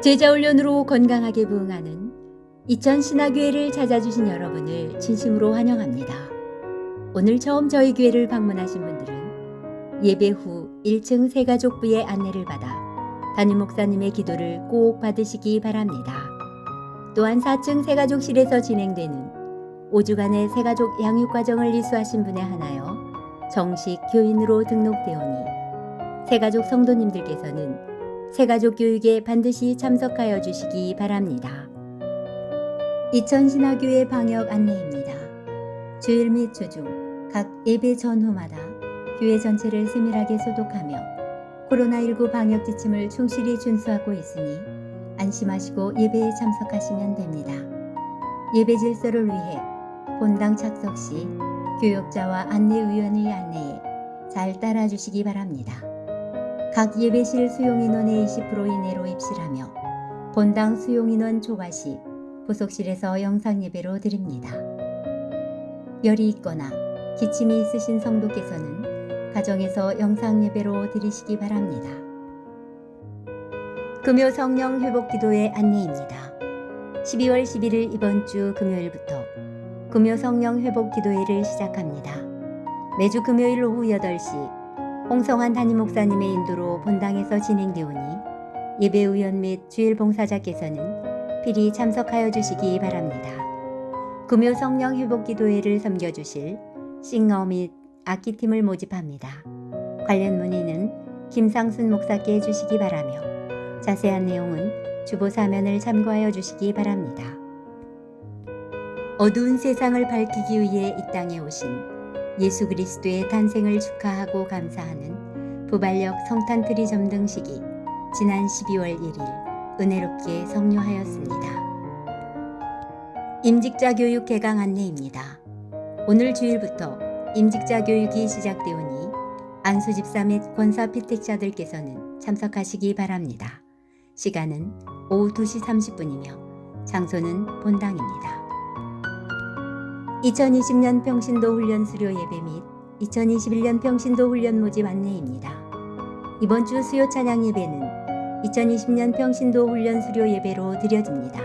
제자훈련으로 건강하게 부응하는 이천 신화교회를 찾아주신 여러분을 진심으로 환영합니다. 오늘 처음 저희 교회를 방문하신 분들은 예배 후 1층 세가족부의 안내를 받아 담임 목사님의 기도를 꼭 받으시기 바랍니다. 또한 4층 세가족실에서 진행되는 5주간의 세가족 양육 과정을 이수하신 분에 한하여 정식 교인으로 등록되오니 세가족 성도님들께서는 세가족 교육에 반드시 참석하여 주시기 바랍니다. 이천신화교회 방역 안내입니다. 주일 및 주중 각 예배 전후마다 교회 전체를 세밀하게 소독하며 코로나19 방역 지침을 충실히 준수하고 있으니 안심하시고 예배에 참석하시면 됩니다. 예배 질서를 위해 본당 착석 시 교역자와 안내위원의 안내에 잘 따라주시기 바랍니다. 각 예배실 수용인원의 20% 이내로 입실하며 본당 수용인원 초과 시 부속실에서 영상 예배로 드립니다. 열이 있거나 기침이 있으신 성도께서는 가정에서 영상 예배로 드리시기 바랍니다. 금요 성령 회복 기도의 안내입니다. 12월 11일 이번 주 금요일부터 금요 성령 회복 기도회를 시작합니다. 매주 금요일 오후 8시 홍성환 담임 목사님의 인도로 본당에서 진행되오니 예배 의원 및 주일 봉사자께서는 필히 참석하여 주시기 바랍니다. 금요 성령 회복 기도회를 섬겨 주실 싱어 및 악기팀을 모집합니다. 관련 문의는 김상순 목사께 해 주시기 바라며 자세한 내용은 주보 사면을 참고하여 주시기 바랍니다. 어두운 세상을 밝히기 위해 이 땅에 오신 예수 그리스도의 탄생을 축하하고 감사하는 부발력 성탄 트리 점등 식이 지난 12월 1일 은혜롭게 성료하였습니다. 임직자 교육 개강 안내입니다. 오늘 주일부터 임직자 교육이 시작되오니 안수 집사 및 권사 피택자들께서는 참석하시기 바랍니다. 시간은 오후 2시 30분이며 장소는 본당입니다. 2020년 평신도 훈련 수료 예배 및 2021년 평신도 훈련 모집 안내입니다. 이번 주 수요 찬양 예배는 2020년 평신도 훈련 수료 예배로 드려집니다.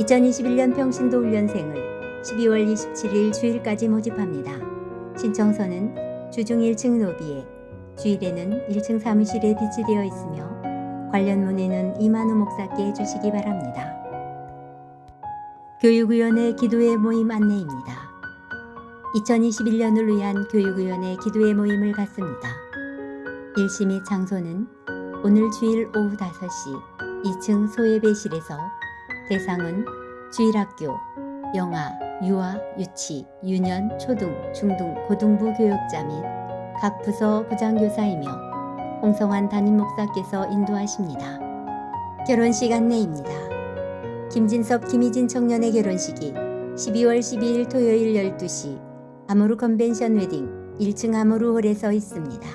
2021년 평신도 훈련생을 12월 27일 주일까지 모집합니다. 신청서는 주중 1층 로비에 주일에는 1층 사무실에 비치되어 있으며 관련 문의는 이만우 목사께 해주시기 바랍니다. 교육위원회 기도회 모임 안내입니다. 2021년을 위한 교육위원회 기도회 모임을 갖습니다. 및 장소는 오늘 주일 오후 5시 2층 소예배실에서 대상은 주일학교, 영아, 유아, 유치, 유년, 초등, 중등, 고등부 교육자 및 각 부서 부장교사이며 홍성환 담임 목사께서 인도하십니다. 결혼식 안내입니다. 김진섭, 김희진 청년의 결혼식이 12월 12일 토요일 12시 아모르 컨벤션 웨딩 1층 아모르 홀에서 있습니다.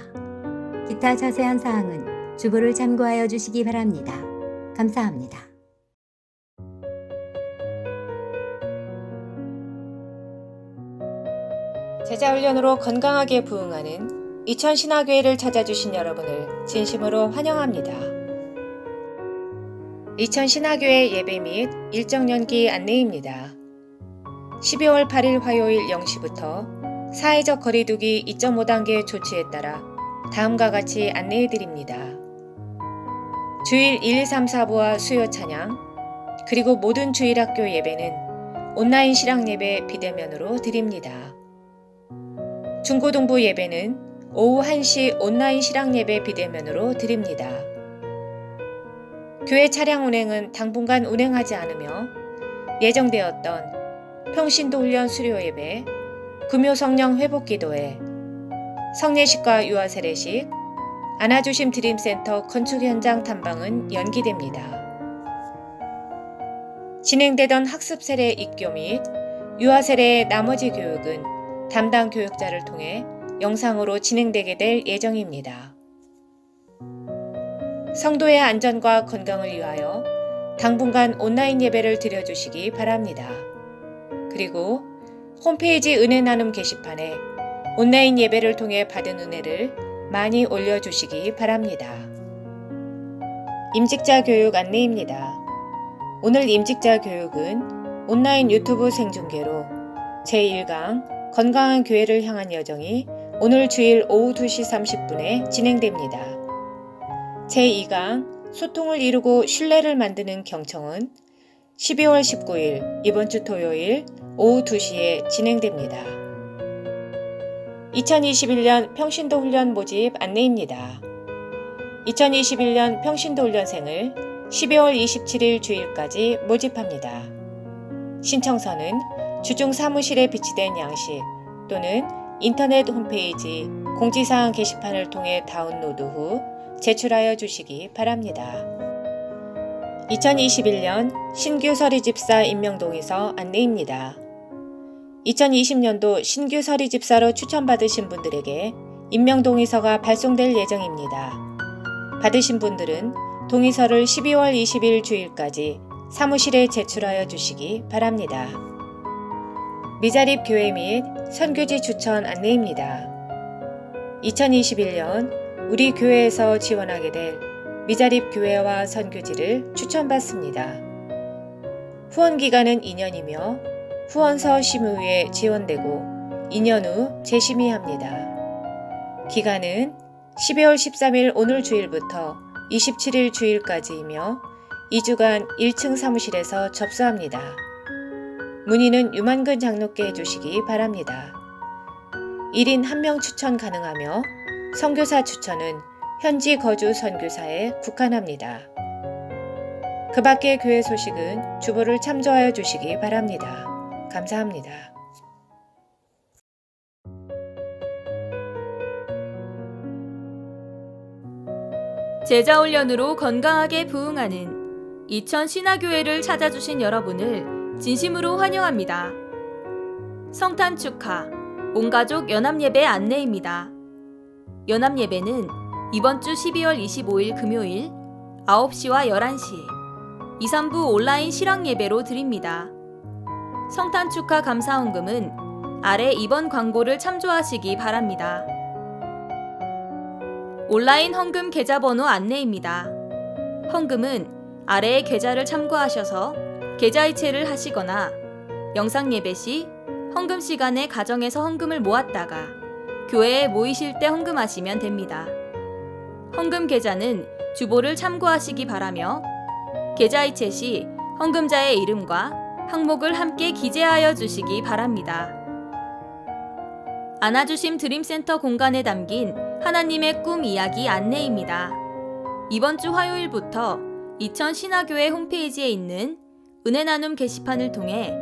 기타 자세한 사항은 주보를 참고하여 주시기 바랍니다. 감사합니다. 제자 훈련으로 건강하게 부응하는 이천신화교회를 찾아주신 여러분을 진심으로 환영합니다. 이천신화교회 예배 및 일정 연기 안내입니다. 12월 8일 화요일 0시부터 사회적 거리두기 2.5단계 조치에 따라 다음과 같이 안내해 드립니다. 주일 1, 2, 3, 4부와 수요 찬양, 그리고 모든 주일 학교 예배는 온라인 실학 예배 비대면으로 드립니다. 중고등부 예배는 오후 1시 온라인 실학 예배 비대면으로 드립니다. 교회 차량 운행은 당분간 운행하지 않으며 예정되었던 평신도 훈련 수료 예배, 금요 성령 회복 기도회, 성례식과 유아 세례식, 안아주심 드림센터 건축 현장 탐방은 연기됩니다. 진행되던 학습 세례 입교 및 유아 세례의 나머지 교육은 담당 교육자를 통해 영상으로 진행되게 될 예정입니다. 성도의 안전과 건강을 위하여 당분간 온라인 예배를 드려주시기 바랍니다. 그리고 홈페이지 은혜 나눔 게시판에 온라인 예배를 통해 받은 은혜를 많이 올려주시기 바랍니다. 임직자 교육 안내입니다. 오늘 임직자 교육은 온라인 유튜브 생중계로 제1강 건강한 교회를 향한 여정이 오늘 주일 오후 2시 30분에 진행됩니다. 제2강 소통을 이루고 신뢰를 만드는 경청은 12월 19일 이번 주 토요일 오후 2시에 진행됩니다. 2021년 평신도 훈련 모집 안내입니다. 2021년 평신도 훈련생을 12월 27일 주일까지 모집합니다. 신청서는 주중 사무실에 비치된 양식 또는 인터넷 홈페이지 공지사항 게시판을 통해 다운로드 후 제출하여 주시기 바랍니다. 2021년 신규 서리집사 임명동의서 안내입니다. 2020년도 신규 서리집사로 추천받으신 분들에게 임명동의서가 발송될 예정입니다. 받으신 분들은 동의서를 12월 20일 주일까지 사무실에 제출하여 주시기 바랍니다. 미자립 교회 및 선교지 추천 안내입니다. 2021년 우리 교회에서 지원하게 될 미자립 교회와 선교지를 추천받습니다. 후원 기간은 2년이며 후원서 심의에 지원되고 2년 후 재심의합니다. 기간은 12월 13일 오늘 주일부터 27일 주일까지이며 2주간 1층 사무실에서 접수합니다. 문의는 유만근 장로께 해주시기 바랍니다. 1인 1명 추천 가능하며 선교사 추천은 현지 거주 선교사에 국한합니다. 그 밖의 교회 소식은 주보를 참조하여 주시기 바랍니다. 감사합니다. 제자 훈련으로 건강하게 부흥하는 이천 신화교회를 찾아주신 여러분을 진심으로 환영합니다. 성탄 축하 온가족 연합예배 안내입니다. 연합 예배는 이번 주 12월 25일 금요일 9시와 11시 2, 3부 온라인 실황 예배로 드립니다. 성탄 축하 감사 헌금은 아래 이번 광고를 참조하시기 바랍니다. 온라인 헌금 계좌번호 안내입니다. 헌금은 아래의 계좌를 참고하셔서 계좌이체를 하시거나 영상 예배 시 헌금 시간에 가정에서 헌금을 모았다가 교회에 모이실 때 헌금하시면 됩니다. 헌금 계좌는 주보를 참고하시기 바라며 계좌이체 시 헌금자의 이름과 항목을 함께 기재하여 주시기 바랍니다. 안아주심 드림센터 공간에 담긴 하나님의 꿈 이야기 안내입니다. 이번 주 화요일부터 이천 신화교회 홈페이지에 있는 은혜 나눔 게시판을 통해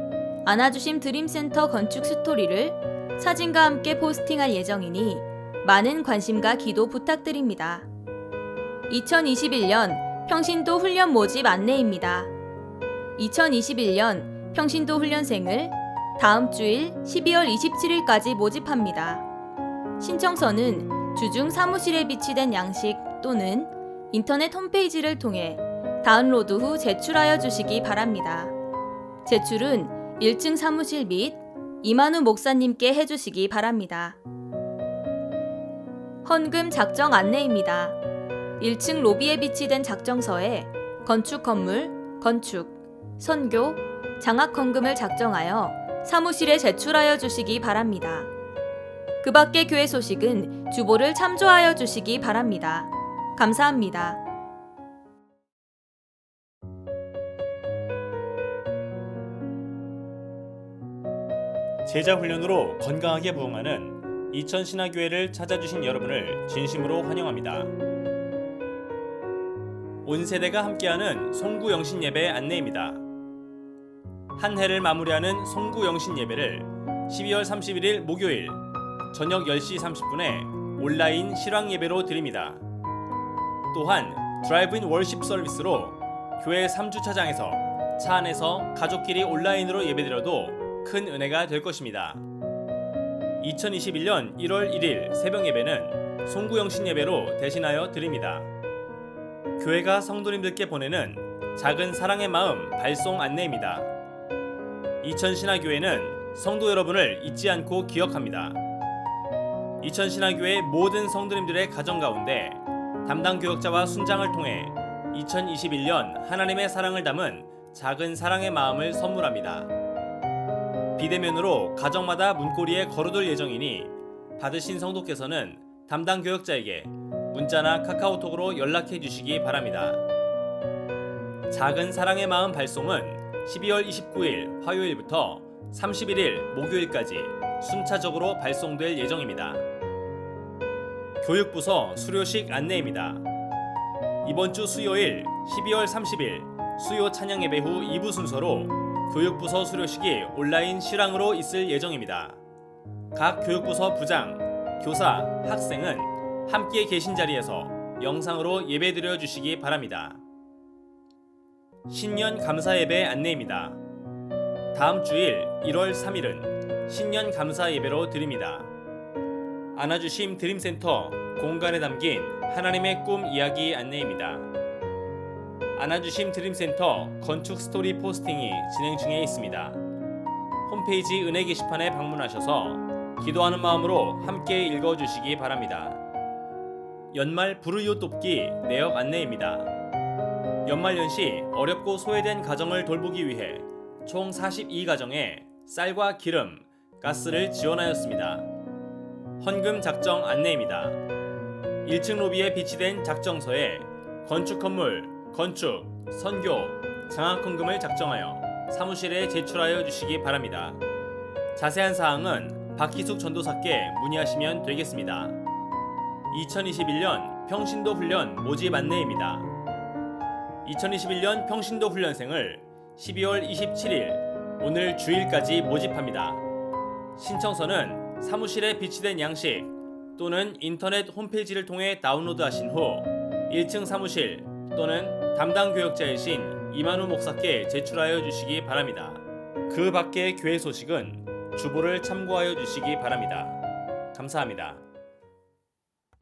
안아주심 드림센터 건축 스토리를 사진과 함께 포스팅할 예정이니 많은 관심과 기도 부탁드립니다. 2021년 평신도 훈련 모집 안내입니다. 2021년 평신도 훈련생을 다음 주일 12월 27일까지 모집합니다. 신청서는 주중 사무실에 비치된 양식 또는 인터넷 홈페이지를 통해 다운로드 후 제출하여 주시기 바랍니다. 제출은 1층 사무실 및 이만우 목사님께 해주시기 바랍니다. 헌금 작정 안내입니다. 1층 로비에 비치된 작정서에 건축 건물, 건축, 선교, 장학 헌금을 작정하여 사무실에 제출하여 주시기 바랍니다. 그 밖의 교회 소식은 주보를 참조하여 주시기 바랍니다. 감사합니다. 제자 훈련으로 건강하게 부흥하는 이천 신화교회를 찾아주신 여러분을 진심으로 환영합니다. 온 세대가 함께하는 송구 영신 예배 안내입니다. 한 해를 마무리하는 송구 영신 예배를 12월 31일 목요일 저녁 10시 30분에 온라인 실황 예배로 드립니다. 또한 드라이브인 월십 서비스로 교회 3주차장에서 차 안에서 가족끼리 온라인으로 예배드려도 큰 은혜가 될 것입니다. 2021년 1월 1일 새벽 예배는 송구영신 예배로 대신하여 드립니다. 교회가 성도님들께 보내는 작은 사랑의 마음 발송 안내입니다. 이천신화교회는 성도 여러분을 잊지 않고 기억합니다. 이천신화교회 모든 성도님들의 가정 가운데 담당 교역자와 순장을 통해 2021년 하나님의 사랑을 담은 작은 사랑의 마음을 선물합니다. 비대면으로 가정마다 문고리에 걸어둘 예정이니 받으신 성도께서는 담당 교역자에게 문자나 카카오톡으로 연락해 주시기 바랍니다. 작은 사랑의 마음 발송은 12월 29일 화요일부터 31일 목요일까지 순차적으로 발송될 예정입니다. 교육부서 수료식 안내입니다. 이번 주 수요일 12월 30일 수요 찬양 예배 후 2부 순서로 교육부서 수료식이 온라인 실황으로 있을 예정입니다. 각 교육부서 부장, 교사, 학생은 함께 계신 자리에서 영상으로 예배드려 주시기 바랍니다. 신년 감사 예배 안내입니다. 다음 주일 1월 3일은 신년 감사 예배로 드립니다. 안아주심 드림센터 공간에 담긴 하나님의 꿈 이야기 안내입니다. 안아주심 드림센터 건축 스토리 포스팅이 진행 중에 있습니다. 홈페이지 은혜 게시판에 방문하셔서 기도하는 마음으로 함께 읽어주시기 바랍니다. 연말 불우이웃 돕기 내역 안내입니다. 연말연시 어렵고 소외된 가정을 돌보기 위해 총 42가정에 쌀과 기름, 가스를 지원하였습니다. 헌금 작정 안내입니다. 1층 로비에 비치된 작정서에 건축 건물, 건축, 선교, 장학 헌금을 작정하여 사무실에 제출하여 주시기 바랍니다. 자세한 사항은 박희숙 전도사께 문의하시면 되겠습니다. 2021년 평신도 훈련 모집 안내입니다. 2021년 평신도 훈련생을 12월 27일 오늘 주일까지 모집합니다. 신청서는 사무실에 비치된 양식 또는 인터넷 홈페이지를 통해 다운로드하신 후 1층 사무실 또는 담당 교역자이신 이만우 목사께 제출하여 주시기 바랍니다. 그 밖의 교회 소식은 주보를 참고하여 주시기 바랍니다. 감사합니다.